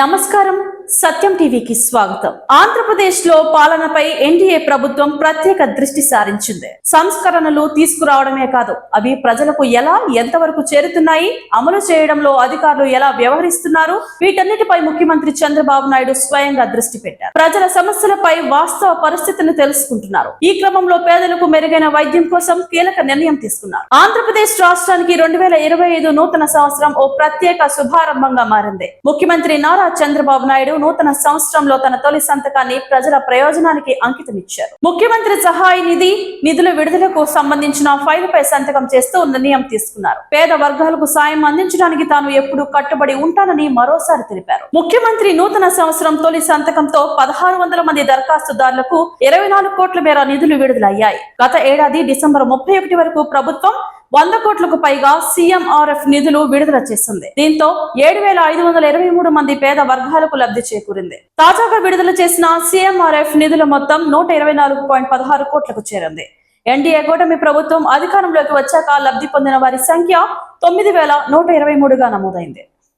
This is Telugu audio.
నమస్కారం. సత్యం టీవీకి స్వాగతం. ఆంధ్రప్రదేశ్లో పాలనపై ఎన్డీఏ ప్రభుత్వం ప్రత్యేక దృష్టి సారించింది. సంస్కరణలు తీసుకురావడమే కాదు అవి ప్రజలకు ఎలా ఎంతవరకు చేరుతున్నాయి అమలు చేయడంలో అధికారులు ఎలా వ్యవహరిస్తున్నారు వీటన్నిటిపై ముఖ్యమంత్రి చంద్రబాబు నాయుడు స్వయంగా దృష్టి పెట్టారు. ప్రజల సమస్యలపై వాస్తవ పరిస్థితిని తెలుసుకుంటున్నారు. ఈ క్రమంలో పేదలకు మెరుగైన వైద్యం కోసం కీలక నిర్ణయం తీసుకున్నారు. ఆంధ్రప్రదేశ్ రాష్ట్రానికి రెండు వేల ఇరవై ఐదు నూతన సంవత్సరం ఓ ప్రత్యేక శుభారంభంగా మారింది. ముఖ్యమంత్రి నారా చంద్రబాబు నాయుడు నూతన సంవత్సరంలో తన తొలి సంతకాన్ని ప్రజల ప్రయోజనానికి అంకితమిచ్చారు. ముఖ్యమంత్రి సహాయ నిధి నిధుల విడుదలకు సంబంధించిన ఫైల్ పై సంతకం చేస్తూ నిర్ణయం తీసుకున్నారు. పేద వర్గాలకు సాయం అందించడానికి తాను ఎప్పుడు కట్టుబడి ఉంటానని మరోసారి తెలిపారు. ముఖ్యమంత్రి నూతన సంవత్సరం తొలి సంతకంతో పదహారు వందల మంది దరఖాస్తుదారులకు ఇరవై నాలుగు కోట్ల మేర నిధులు విడుదలయ్యాయి. గత ఏడాది డిసెంబర్ ముప్పై ఒకటి వరకు ప్రభుత్వం వంద కోట్లకు పైగా సీఎంఆర్ఎఫ్ నిధులు విడుదల చేసింది. దీంతో ఏడు వేల ఐదు వందల ఇరవై మూడు మంది పేద వర్గాలకు లబ్ధి చేకూరింది. తాజాగా విడుదల చేసిన సీఎంఆర్ఎఫ్ నిధుల మొత్తం నూట ఇరవై నాలుగు పాయింట్ పదహారు కోట్లకు చేరింది. ఎన్డీఏ కూటమి ప్రభుత్వం అధికారంలోకి వచ్చాక లబ్ధి పొందిన వారి సంఖ్య తొమ్మిది వేల నూట ఇరవై మూడుగా నమోదైంది.